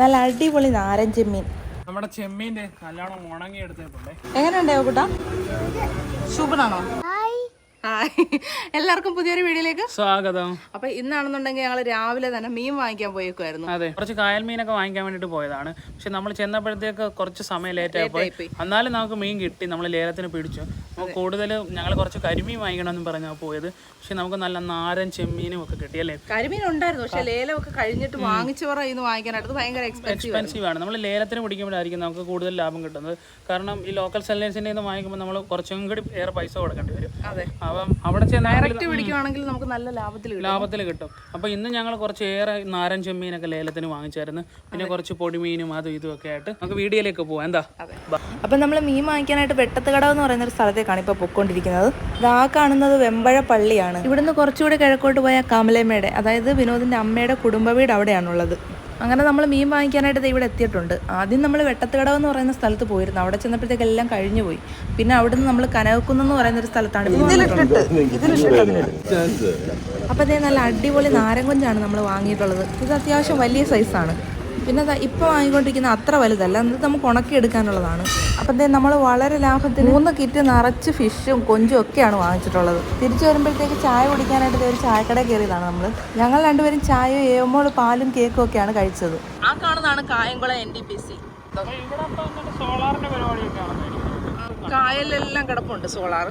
നല്ല അടിപൊളി നാരൻ മീൻ നമ്മുടെ ചെമ്മീന്റെ നല്ലോണം ഉണങ്ങി എടുത്തിട്ടുണ്ട് എങ്ങനെയുണ്ടോ കുട്ടാ സൂപ്പറാണോ ഹായ്. എല്ലാവർക്കും പുതിയൊരു വീഡിയോയിലേക്ക് സ്വാഗതം. അപ്പൊ ഇന്നാണെന്നുണ്ടെങ്കിൽ ഞങ്ങൾ രാവിലെ തന്നെ മീൻ വാങ്ങിക്കാൻ പോയേക്കുമായിരുന്നു അതെ കുറച്ച് കായൽ മീനൊക്കെ വാങ്ങിക്കാൻ വേണ്ടിട്ട് പോയതാണ്. പക്ഷെ നമ്മൾ ചെന്നപ്പോഴത്തേക്ക് കുറച്ച് സമയം ലേറ്റ് പോയി. എന്നാലും നമുക്ക് മീൻ കിട്ടി. നമ്മൾ ലേലത്തിന് പിടിച്ചു. അപ്പോൾ കൂടുതൽ ഞങ്ങൾ കുറച്ച് കരിമീൻ വാങ്ങിക്കണമെന്ന് പറഞ്ഞാൽ പോയത്. പക്ഷെ നമുക്ക് നല്ല നാരൻ ചെമ്മീനും ഒക്കെ കിട്ടിയല്ലേ കരിമീൻ ഉണ്ടായിരുന്നു പക്ഷെ ലേലമൊക്കെ കഴിഞ്ഞിട്ട് വാങ്ങിച്ചവർ ഇന്ന് വാങ്ങിക്കാനായിട്ട്. ഭയങ്കര എക്സ്പെൻസീവ് ആണ്. നമ്മൾ ലേലത്തിന് പിടിക്കുമ്പോഴായിരിക്കും നമുക്ക് കൂടുതൽ ലാഭം കിട്ടുന്നത്. കാരണം ഈ ലോക്കൽ സെല്ലേഴ്സിന്റെ നിന്ന് വാങ്ങിക്കുമ്പോൾ നമ്മൾ കുറച്ചും കൂടി ഏറെ പൈസ കൊടുക്കേണ്ടി വരും. അതെ. അപ്പം അവിടെ ചെന്ന് ഡയറക്റ്റ് പിടിക്കുവാണെങ്കിൽ നമുക്ക് നല്ല ലാഭത്തിൽ കിട്ടും. ലാഭത്തിൽ കിട്ടും. അപ്പോൾ ഇന്ന് ഞങ്ങൾ കുറച്ച് ഏറെ നാരൻ ചെമ്മീനൊക്കെ ലേലത്തിന് വാങ്ങിച്ചായിരുന്നു. പിന്നെ കുറച്ച് പൊടിമീനും അതും ഇതും ഒക്കെ ആയിട്ട് നമുക്ക് വീഡിയോയിലേക്ക് പോവാം. എന്താ. അപ്പം നമ്മൾ മീൻ വാങ്ങിക്കാനായിട്ട് വെട്ടത്ത് എന്ന് പറയുന്ന ഒരു സ്ഥലത്തേക്കാണ് ഇപ്പോൾ പൊയ്ക്കൊണ്ടിരിക്കുന്നത് ഇതാ കാണുന്നത് വെമ്പഴ പള്ളിയാണ്. ഇവിടുന്ന് കുറച്ചുകൂടി കിഴക്കോട്ട് പോയ കമലമ്മയുടെ അതായത് വിനോദിന്റെ അമ്മയുടെ കുടുംബ വീട് അവിടെയാണുള്ളത്. അങ്ങനെ നമ്മൾ മീൻ വാങ്ങിക്കാനായിട്ട് ഇവിടെ എത്തിയിട്ടുണ്ട്. ആദ്യം നമ്മൾ വെട്ടത്തുകടവ് എന്ന് പറയുന്ന സ്ഥലത്ത് പോയിരുന്നു. അവിടെ ചെന്നപ്പോഴത്തേക്ക് എല്ലാം കഴിഞ്ഞു പോയി. പിന്നെ അവിടുന്ന് നമ്മൾ കനകക്കുന്ന് എന്ന് പറയുന്ന ഒരു സ്ഥലത്താണ് അപ്പൊ അപ്പോൾ അതേ നല്ല അടിപൊളി നാരങ്കൊഞ്ചാണ് നമ്മൾ വാങ്ങിയിട്ടുള്ളത്. ഇത് അത്യാവശ്യം വലിയ സൈസാണ് പിന്നെ ഇപ്പോൾ ഇപ്പൊ വാങ്ങിക്കൊണ്ടിരിക്കുന്ന അത്ര വലുതല്ല എന്നിട്ട് നമുക്ക് ഉണക്കിയെടുക്കാനുള്ളതാണ്. അപ്പം തന്നെ നമ്മൾ വളരെ ലാഭത്തിന് മൂന്ന് കിറ്റ് നിറച്ച് ഫിഷും കൊഞ്ചും ഒക്കെയാണ് വാങ്ങിച്ചിട്ടുള്ളത്. തിരിച്ചു വരുമ്പോഴത്തേക്ക് ചായ കുടിക്കാനായിട്ട് ഒരു ചായക്കട കയറിയതാണ് നമ്മൾ ഞങ്ങൾ രണ്ടുപേരും ചായയും ഏമോൾ പാലും കേക്കും ഒക്കെയാണ് കഴിച്ചത്. ആ കാണുന്നതാണ് Kayamkulam N T P C കായലിലെല്ലാം കിടപ്പുണ്ട് സോളാർ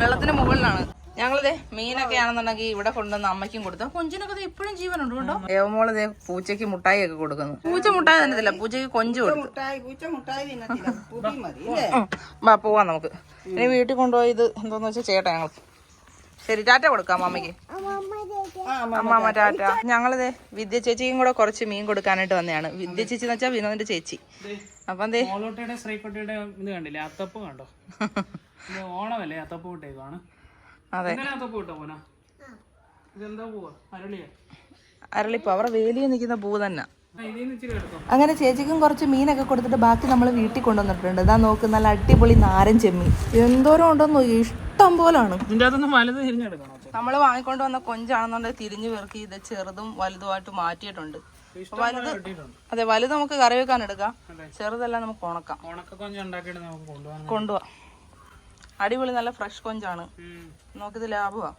വെള്ളത്തിന് മുകളിലാണ്. ഞങ്ങളിതേ മീനൊക്കെ ആണെന്നുണ്ടെങ്കിൽ ഇവിടെ കൊണ്ടുവന്ന് അമ്മയ്ക്കും കൊടുത്തു. കൊഞ്ചിനൊക്കെ ഇപ്പോഴും ജീവനുണ്ട് കേട്ടോ ഏവമോൾ ദേ പൂച്ചയ്ക്ക് മുട്ടായി ഒക്കെ കൊടുക്കുന്നു. പൂച്ച മുട്ടായി തന്നതില്ല പൂച്ചയ്ക്ക് കൊഞ്ച് കൊടുക്കും. വാ പോവാം നമുക്ക്. ഇനി വീട്ടിൽ കൊണ്ടുപോയി ഇത് എന്തോന്ന് വെച്ചാൽ ചേട്ടാ ഞങ്ങൾ ശരി ടാറ്റ കൊടുക്കാം അമ്മയ്ക്ക്. അമ്മാമ ടാറ്റ. ഞങ്ങളിതേ വിദ്യ ചേച്ചിക്കും കൂടെ കുറച്ച് മീൻ കൊടുക്കാനായിട്ട് വന്നതാണ്. വിദ്യ ചേച്ചി എന്ന് വെച്ചാൽ വിനോദിന്റെ ചേച്ചി. അപ്പം എന്തേ ശ്രീക്കുട്ടിയുടെ ഇത് കണ്ടില്ലേ? അത്തപ്പ് കണ്ടോ? ഇത് ഓണമല്ലേ? അത്തപ്പ് വിട്ടേക്കാണ് അതെ. അരളിപ്പോ. അവരുടെ വേലിയിൽ നിൽക്കുന്ന പൂ തന്നെ. അങ്ങനെ ചേച്ചിക്കും കുറച്ച് മീനൊക്കെ കൊടുത്തിട്ട് ബാക്കി നമ്മൾ വീട്ടിൽ കൊണ്ടുവന്നിട്ടുണ്ട്. ഇതാ നോക്ക് നല്ല അടിപൊളി നാരൻ ചെമ്മീൻ. എന്തോരം ഉണ്ടോന്ന് ഇഷ്ടം പോലാണ്. നമ്മൾ വാങ്ങിക്കൊണ്ട് വന്ന കൊഞ്ചാണെന്നുണ്ടെങ്കിൽ തിരിഞ്ഞു പെറുക്കി ഇത് ചെറുതും വലുതുമായിട്ട് മാറ്റിയിട്ടുണ്ട്. വലുത് അതെ വലുത് നമുക്ക് കറി വെക്കാൻ എടുക്കാം. ചെറുതെല്ലാം നമുക്ക് ഉണക്കാം. ഉണക്ക കൊഞ്ച് ഉണ്ടാക്കിയിട്ട് നമുക്ക് കൊണ്ടുപോകാൻ കൊണ്ടുപോവാം അടിപൊളി നല്ല ഫ്രഷ് കൊഞ്ചാണ്. നോക്കിത് ലാഭമാ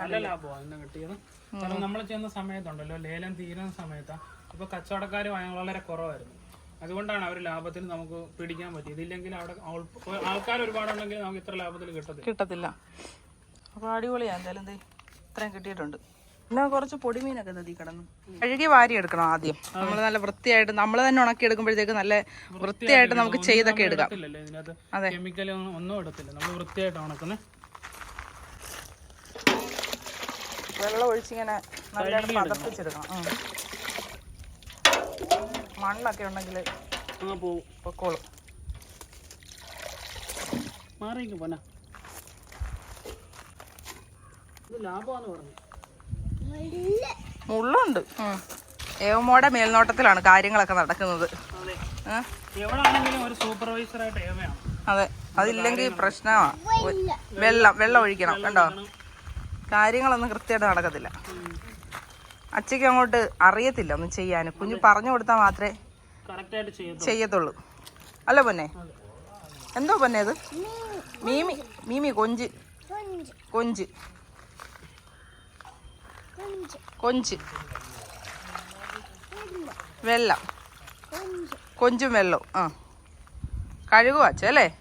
നല്ല ലാഭമാണ് ഇന്ന് കിട്ടിയത്. കാരണം നമ്മൾ ചെയ്യുന്ന സമയത്തുണ്ടല്ലോ ലേലം തീരുന്ന സമയത്താ. ഇപ്പൊ കച്ചവടക്കാർ വളരെ കുറവായിരുന്നു. അതുകൊണ്ടാണ് അവർ ലാഭത്തിന് നമുക്ക് പിടിക്കാൻ പറ്റിയത്. ഇല്ലെങ്കിൽ അവിടെ ആൾ- ആൾക്കാർ ഒരുപാടുണ്ടെങ്കിൽ നമുക്ക് ഇത്ര ലാഭത്തിൽ കിട്ടത്തില്ല. കിട്ടത്തില്ല. അപ്പോൾ അടിപൊളിയാ. എന്തായാലും ഇത്രയും കിട്ടിയിട്ടുണ്ട്. പിന്നെ കുറച്ച് പൊടിമീനൊക്കെ നദി കിടന്നു. കഴുകി വാരി എടുക്കണം ആദ്യം. നമ്മൾ നല്ല വൃത്തിയായിട്ട് നമ്മൾ തന്നെ ഉണക്കി എടുക്കുമ്പോഴത്തേക്ക് നല്ല വൃത്തിയായിട്ട് നമുക്ക് ചെയ്തൊക്കെ എടുക്കാം. അതെ. കെമിക്കൽ ഒന്നും എടുത്തില്ല നമ്മൾ വൃത്തിയായിട്ട് ഉണക്കുന്നത് വെള്ളം ഒഴിച്ചിങ്ങനെ നല്ലതായിട്ട് പതപ്പിച്ചെടുക്കണം. മണ്ണൊക്കെ ഉണ്ടെങ്കിൽ പൊക്കോളും. മാറിയിരിക്കും പോന ഇത് ലാഭമാണെന്ന് പറഞ്ഞു. മുള്ളുണ്ട്. ഏവമോടെ മേൽനോട്ടത്തിലാണ് കാര്യങ്ങളൊക്കെ നടക്കുന്നത്. അതെ. അതില്ലെങ്കിൽ പ്രശ്നമാണ് വെള്ളം വെള്ളം ഒഴിക്കണം കണ്ടോ? കാര്യങ്ങളൊന്നും കൃത്യമായിട്ട് നടക്കത്തില്ല. അച്ഛയ്ക്ക് അങ്ങോട്ട് അറിയത്തില്ല ഒന്നും ചെയ്യാൻ. കുഞ്ഞു പറഞ്ഞു കൊടുത്താൽ മാത്രമേ ചെയ്യത്തുള്ളൂ. അല്ല പൊന്നെ. എന്തോ പൊന്നെ അത്? മീമി മീമി കൊഞ്ച്. കൊഞ്ച്. കൊഞ്ച്. വെള്ളം. കൊഞ്ചും വെള്ളവും. ആ. കഴുകുവാച്ചല്ലേ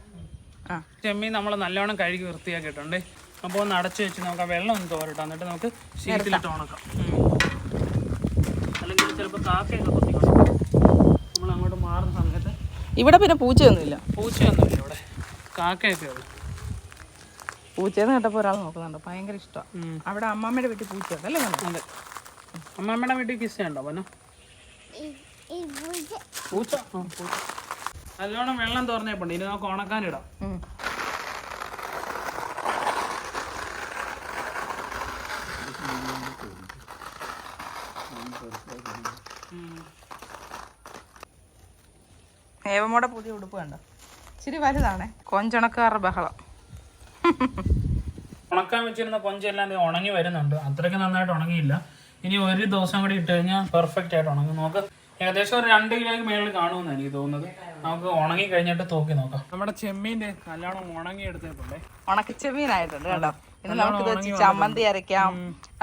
ആ. ചെമ്മീൻ നമ്മൾ നല്ലോണം കഴുകി വൃത്തിയാക്കിയിട്ടുണ്ട്. അപ്പോൾ ഒന്ന് അടച്ചു വെച്ച് നമുക്ക് ആ വെള്ളം ഒന്ന് തോരട്ടോ. എന്നിട്ട് നമുക്ക് ശീലത്തിലിട്ട് ഉണക്കാം. അല്ലെങ്കിൽ ചിലപ്പോൾ കാക്കയൊക്കെ കൊത്തിക്കോട്ടെ നമ്മൾ അങ്ങോട്ട് മാറുന്ന സമയത്ത് ഇവിടെ പിന്നെ പൂച്ചയൊന്നുമില്ല. പൂച്ചയൊന്നുമില്ല ഇവിടെ. കാക്കയൊക്കെ ഉള്ളു. പൂച്ചയെന്ന് കേട്ടപ്പോൾ ഒരാൾ നോക്കുന്നുണ്ട്. ഭയങ്കര ഇഷ്ടമാണ്. അവിടെ അമ്മാമ്മയുടെ വീട്ടിൽ പൂച്ചയുണ്ട് അല്ലേ? അതെ. അമ്മമ്മയുടെ വീട്ടിൽ കിസ് ചെയ്യണ്ടോ പന പൂച്ച? നല്ലോണം വെള്ളം തോർന്നേപ്പുണ്ട്. ഇനി നമുക്ക് ഉണക്കാനിടാം. ഏവമ്മയുടെ പുതിയ ഉടുപ്പ് കണ്ടോ? ഇച്ചിരി വലുതാണേ. കൊഞ്ചുണക്കാറ് ബഹളം. ഉണക്കാൻ വെച്ചിരുന്ന കൊഞ്ചെല്ലാം ഉണങ്ങി വരുന്നുണ്ട്. അത്രയ്ക്ക് നന്നായിട്ട് ഉണങ്ങിയില്ല. ഇനി ഒരു ദിവസം കൂടി ഇട്ട് കഴിഞ്ഞാൽ പെർഫെക്റ്റ് ആയിട്ട് ഉണങ്ങും. നോക്ക് ഏകദേശം ഒരു രണ്ട് കിലോയ്ക്ക് മേളിൽ കാണുമെന്ന് എനിക്ക് തോന്നുന്നത്. നമുക്ക് ഉണങ്ങി കഴിഞ്ഞിട്ട് തോക്കി നോക്കാം. നമ്മുടെ ചെമ്മീന്റെ നല്ലോണം ഉണങ്ങി എടുത്തിട്ടുണ്ടേ. ഉണക്കച്ചെമ്മീനായിട്ടുണ്ട് കേട്ടോ. ഇനി നമുക്ക് ചമ്മന്തി അരയ്ക്കാം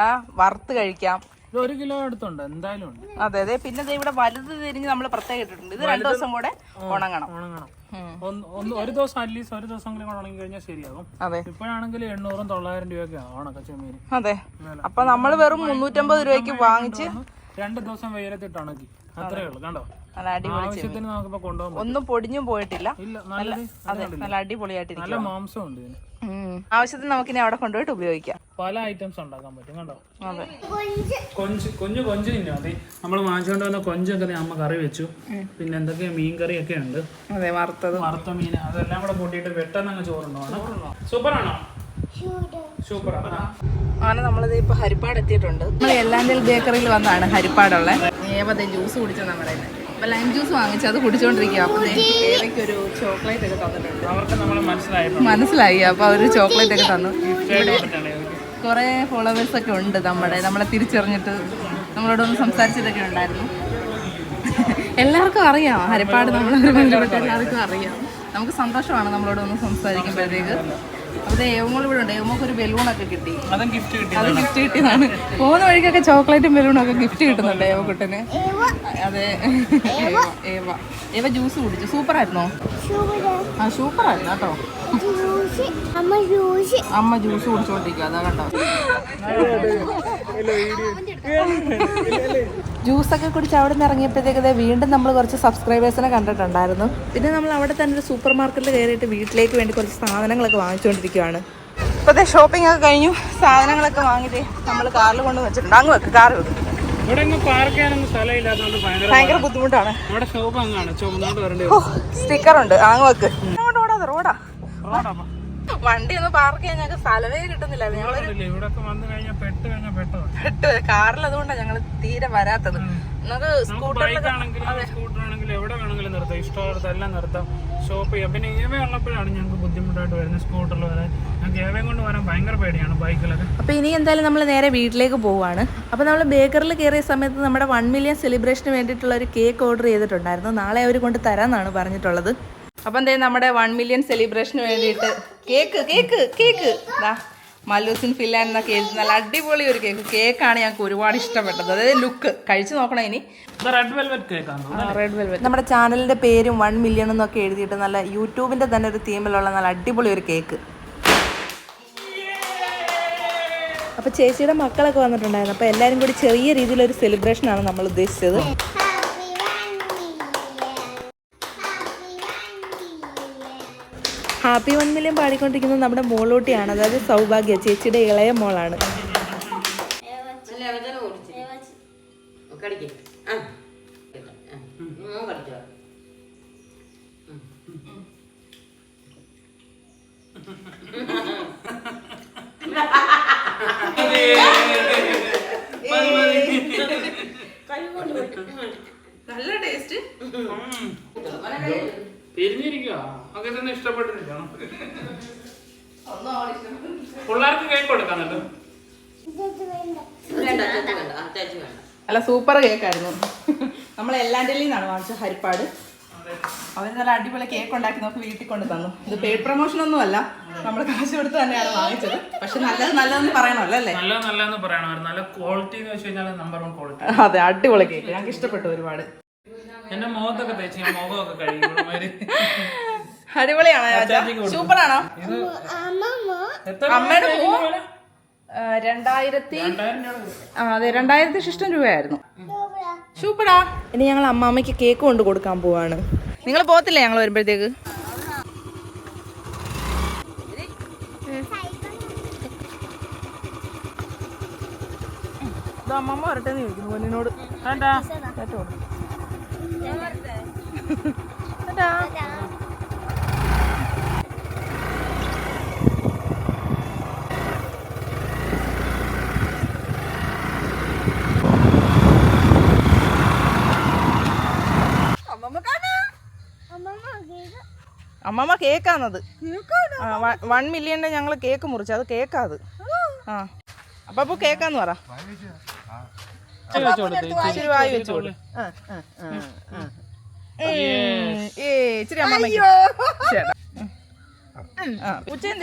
ആ വറുത്ത് കഴിക്കാം. ഒരു കിലോ അടുത്തുണ്ട് എന്തായാലും ഉണ്ട്. അതെ അതെ. പിന്നെ ദേ ഇവിടെ വലുത് തിരിഞ്ഞ് നമ്മൾ പ്രത്യേകം ഇട്ടിട്ടുണ്ട്. ഇത് രണ്ടു ദിവസം കൂടെ ഉണങ്ങണം. ഉണങ്ങണം. ഒന്ന് ഒന്ന് ഒരു ദിവസം അറ്റ്ലീസ്റ്റ് ഒരു ദിവസം കൂടി ഉണങ്ങി കഴിഞ്ഞാൽ ശരിയാകും. അതെ. ഇപ്പോഴാണെങ്കിൽ എണ്ണൂറും തൊള്ളായിരം രൂപയൊക്കെ ആവണം ചെമ്മീൻ അതെ. അപ്പൊ നമ്മൾ വെറും മുന്നൂറ്റമ്പത് രൂപയ്ക്ക് വാങ്ങിച്ച് രണ്ട് ദിവസം വെയിലത്തിട്ട് ഉണക്കി. അത്രേ ഉള്ളൂ കണ്ടോ? നല്ല അടിപൊളി ആവശ്യത്തിന് നമുക്കിപ്പോ കൊണ്ടുപോകാൻ ഒന്നും പൊടിഞ്ഞും പോയിട്ടില്ല. ഇല്ല നല്ലത് അതെ നല്ല അടിപൊളിയായിട്ടിരിക്കും നല്ല മാംസം ഉണ്ട്. ആവശ്യത്തിന് നമുക്കിനി അവിടെ കൊണ്ടുപോയിട്ട് ഉപയോഗിക്കാം. പല ഐറ്റംസ് ഉണ്ടാക്കാൻ പറ്റും കണ്ടോ? അതെ. കൊഞ്ച്. കൊഞ്ച് കൊഞ്ച് തന്നെ? അതെ. നമ്മൾ വാങ്ങിച്ചുകൊണ്ട് വന്ന കൊഞ്ചൊക്കെ അമ്മ കറി വെച്ചു. പിന്നെ എന്തൊക്കെയാ മീൻ കറിയൊക്കെ ഉണ്ട്. അതെ വറുത്തത്. വറുത്ത മീൻ അതെല്ലാം കൂടെ കൂട്ടിയിട്ട് പെട്ടെന്ന് അങ്ങ് ചോറുണ്ടോ? സൂപ്പർ ആണോ അങ്ങനെ നമ്മളിത് ഇപ്പൊ ഹരിപ്പാട് എത്തിയിട്ടുണ്ട്. നമ്മൾ എല്ലാന്തൽ ബേക്കറിയിൽ വന്നാണ് ഹരിപ്പാടുള്ള. ഏവതെ ജ്യൂസ് കുടിച്ചത് പറയുന്നത് അപ്പൊ ലൈം ജ്യൂസ് വാങ്ങിച്ചു അത് കുടിച്ചോണ്ടിരിക്കുക അപ്പൊ ദേ ഏവയ്ക്ക് ഒരു ചോക്ലേറ്റ് ഒക്കെ തന്നിട്ടുണ്ട്. അവർക്ക് നമ്മൾ മനസ്സിലായി മനസ്സിലായി. അപ്പൊ അവർ ചോക്ലേറ്റ് ഒക്കെ തന്നു. കുറേ കുറെ ഫോളോവേഴ്സ് ഒക്കെ ഉണ്ട് നമ്മുടെ. നമ്മളെ തിരിച്ചറിഞ്ഞിട്ട് നമ്മളോട് ഒന്ന് സംസാരിച്ചതൊക്കെ ഉണ്ടായിരുന്നു. എല്ലാവർക്കും അറിയാം. ഹരിപ്പാട് നമ്മളെ ബന്ധപ്പെട്ട് എല്ലാവർക്കും അറിയാം. നമുക്ക് സന്തോഷമാണ് നമ്മളോട് ഒന്ന് സംസാരിക്കുമ്പോഴത്തേക്ക്. അപ്പോൾ ഏവങ്ങൾ ഇവിടെ ഉണ്ട് ഏവങ്ങൾക്ക് ഒരു ബലൂണൊക്കെ കിട്ടി. അതും ഗിഫ്റ്റ് കിട്ടി അത് ഗിഫ്റ്റ് കിട്ടിയതാണ്. പോകുന്ന വഴിക്കൊക്കെ ചോക്ലേറ്റും ബലൂണും ഒക്കെ ഗിഫ്റ്റ് കിട്ടുന്നുണ്ട് ഏവക്കുട്ടന് അതെ. ഏവ ജ്യൂസ് കുടിച്ചു. സൂപ്പർ ആയിരുന്നോ ആ സൂപ്പർ ആയിരുന്നു കേട്ടോ അമ്മ ജ്യൂസ് കുടിച്ചോണ്ടിരിക്കുക അതാ കണ്ടോ. ജ്യൂസൊക്കെ കുടിച്ച് അവിടെ നിന്ന് ഇറങ്ങിയപ്പോഴത്തേക്ക് വീണ്ടും നമ്മൾ കുറച്ച് സബ്സ്ക്രൈബേഴ്സിനെ കണ്ടിട്ടുണ്ടായിരുന്നു. പിന്നെ നമ്മൾ അവിടെ തന്നെ ഒരു സൂപ്പർ മാർക്കറ്റിൽ കയറിയിട്ട് വീട്ടിലേക്ക് വേണ്ടി കുറച്ച് സാധനങ്ങളൊക്കെ വാങ്ങിച്ചുകൊണ്ടിരിക്കുകയാണ് ഇപ്പോഴത്തെ ഷോപ്പിംഗ് ഒക്കെ കഴിഞ്ഞു. സാധനങ്ങളൊക്കെ വാങ്ങിയിട്ട് നമ്മൾ കാറിൽ കൊണ്ട് വെച്ചിട്ടുണ്ട്. അങ്ങ് വെക്ക് കാറ് വെക്ക്. ഇവിടെ പാർക്ക് ചെയ്യാനൊന്നും സ്ഥലമില്ലാത്തതുകൊണ്ട് ഭയങ്കര ഭയങ്കര ബുദ്ധിമുട്ടാണ്. നമ്മുടെ ഷോപ്പ് അങ്ങാണ്. ചുമന്നോട്ട് വരേണ്ടി ഓ സ്റ്റിക്കർ ഉണ്ട്. അങ്ങ് വെക്ക്. അങ്ങോട്ട് ഓടാതെ റോഡാ. വണ്ടി ഒന്ന് പാർക്ക് ചെയ്യാൻ ഞങ്ങൾക്ക് സ്ഥലമേ കിട്ടുന്നില്ല. പെട്ട് കാറിൽ അതുകൊണ്ടാണ് ഞങ്ങൾ തീരെ വരാത്തത്. നമുക്ക് എവിടെ വേണമെങ്കിലും നിർത്താം. ഇഷ്ടമുള്ളത് എല്ലാം നിർത്താം. ഷോപ്പ് ചെയ്യാം. പിന്നെ ഏവ ഉള്ളപ്പോഴാണ് ഞങ്ങൾക്ക് ബുദ്ധിമുട്ടായിട്ട് വരുന്നത് സ്കൂട്ടറിൽ വരാൻ ഞങ്ങൾക്ക് ഏവയും കൊണ്ട് വരാൻ ഭയങ്കര പേടിയാണ് ബൈക്കിലൊക്കെ അപ്പോൾ ഇനി എന്തായാലും നമ്മൾ നേരെ വീട്ടിലേക്ക് പോവാണ്. അപ്പോൾ നമ്മൾ ബേക്കറിൽ കയറിയ സമയത്ത് നമ്മുടെ വൺ മില്യൺ സെലിബ്രേഷന് വേണ്ടിയിട്ടുള്ള ഒരു കേക്ക് ഓർഡർ ചെയ്തിട്ടുണ്ടായിരുന്നു. നാളെ അവർ കൊണ്ട് തരാമെന്നാണ് പറഞ്ഞിട്ടുള്ളത്. അപ്പം എന്തായാലും നമ്മുടെ വൺ മില്യൺ സെലിബ്രേഷന് വേണ്ടിയിട്ട് കേക്ക് കേക്ക് കേക്ക്. ദാ മല്ലൂസിൻ ഫില്ലാൻ എന്ന കേക്ക് നല്ല അടിപൊളി ഒരു കേക്ക്. കേക്കാണ് ഞങ്ങൾക്ക് ഒരുപാട് ഇഷ്ടപ്പെട്ടത്. അതായത് ലുക്ക് കഴിച്ചു നോക്കണം ഇനി. റെഡ് വെൽവെറ്റ് കേക്കാണ് റെഡ് വെൽവെറ്റ് നമ്മുടെ ചാനലിന്റെ പേരും വൺ മില്യൺ എന്നൊക്കെ എഴുതിയിട്ട് നല്ല യൂട്യൂബിന്റെ തന്നെ ഒരു തീമിലുള്ള നല്ല അടിപൊളി ഒരു കേക്ക് അപ്പൊ ചേച്ചിയുടെ മക്കളൊക്കെ വന്നിട്ടുണ്ടായിരുന്നു. അപ്പൊ എല്ലാരും കൂടി ചെറിയ രീതിയിലൊരു സെലിബ്രേഷൻ ആണ് നമ്മൾ ഉദ്ദേശിച്ചത്. ഹാപ്പി വൺ മില്യൻ പാടിക്കൊണ്ടിരിക്കുന്നത് നമ്മുടെ മോളൂട്ടിയാണ്. അതായത് സൗഭാഗ്യ ചേച്ചിയുടെ ഇളയ മോളാണ്. നല്ല ടേസ്റ്റ് തിരിഞ്ഞിരിക്കുക ഒക്കെ തന്നെ ഇഷ്ടപ്പെട്ടിരിക്കുക പിള്ളേർക്ക് കേക്ക് കൊടുക്കാന്നല്ലോ അല്ല? സൂപ്പർ കേക്കായിരുന്നു നമ്മൾ എല്ലാന്റെയിൽ നിന്നാണ് വാങ്ങിച്ചത് ഹരിപ്പാട്. അവർ നല്ല അടിപൊളി കേക്ക് ഉണ്ടാക്കി നമുക്ക് വീട്ടിൽ കൊണ്ട് തന്നു. ഇത് പെയ്ഡ് പ്രൊമോഷൻ ഒന്നും അല്ല. നമ്മൾ കാശ് കൊടുത്ത് തന്നെയാണ് വാങ്ങിച്ചത്. പക്ഷെ നല്ലത് നല്ലതെന്ന് പറയണമല്ലോ അല്ലേ? നല്ല നല്ലതെന്ന് പറയണമായിരുന്നു. നല്ല ക്വാളിറ്റി എന്ന് വെച്ച് കഴിഞ്ഞാൽ നമ്പർ വൺ ക്വാളിറ്റി അതെ അടിപൊളി കേക്ക് ഞങ്ങൾക്ക് ഇഷ്ടപ്പെട്ടു ഒരുപാട്. എന്റെ മുഖത്തൊക്കെ തേച്ച് ഞാൻ മുഖമൊക്കെ കഴിയും അടിപൊളിയാണോ സൂപ്പറാണോ? അമ്മയുടെ രണ്ടായിരത്തി അതെ രണ്ടായിരത്തി ശിഷ്ടം രൂപയായിരുന്നു. സൂപ്പറാ. ഇനി ഞങ്ങൾ അമ്മാമ്മയ്ക്ക് കേക്ക് കൊണ്ട് കൊടുക്കാൻ പോവാണ്. നിങ്ങൾ പോകത്തില്ലേ ഞങ്ങൾ വരുമ്പോഴത്തേക്ക്? അമ്മമ്മ വരട്ടെ എന്ന് ചോദിക്കുന്നു പൊന്നിനോട്. വേണ്ട. കേട്ടോ ടാറ്റാ. അമ്മമ്മ കേക്കാന്നത്. വൺ മില്യന്റെ ഞങ്ങൾ കേക്ക് മുറിച്ചു. അത് കേക്കാത്. ആ. അപ്പൊ അപ്പൊ കേക്കാന്ന് പറ. ഇച്ചിരി വായി വെച്ചു കൊടു ആ, ആ, ആ, ആ. ഉം, ഇച്ചിരി അമ്മ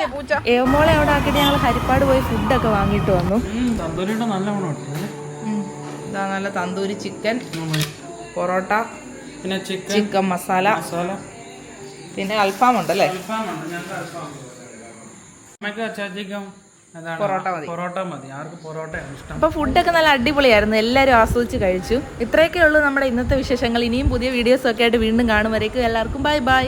പൂച്ച അവിടെ ആക്കിയിട്ട് ഞങ്ങൾ ഹരിപ്പാട് പോയി ഫുഡൊക്കെ വാങ്ങിയിട്ട് വന്നു. നല്ല ഗുണമുണ്ട് ഇതാ നല്ല തന്തൂരി ചിക്കൻ പൊറോട്ട പിന്നെ ചിക്കൻ ചിക്കൻ മസാല. മസാല. പിന്നെ അൽഫാം ഉണ്ടല്ലേ പൊറോട്ട മതി. പൊറോട്ട മതി. ആർക്ക് പൊറോട്ടയാണ് ഇഷ്ടം. അപ്പൊ ഫുഡൊക്കെ നല്ല അടിപൊളിയായിരുന്നു. എല്ലാരും ആസ്വദിച്ച് കഴിച്ചു. ഇത്രയൊക്കെ ഉള്ളൂ നമ്മുടെ ഇന്നത്തെ വിശേഷങ്ങൾ. ഇനിയും പുതിയ വീഡിയോസ് ഒക്കെ ആയിട്ട് വീണ്ടും കാണും. വരേക്കും എല്ലാവർക്കും. Bye bye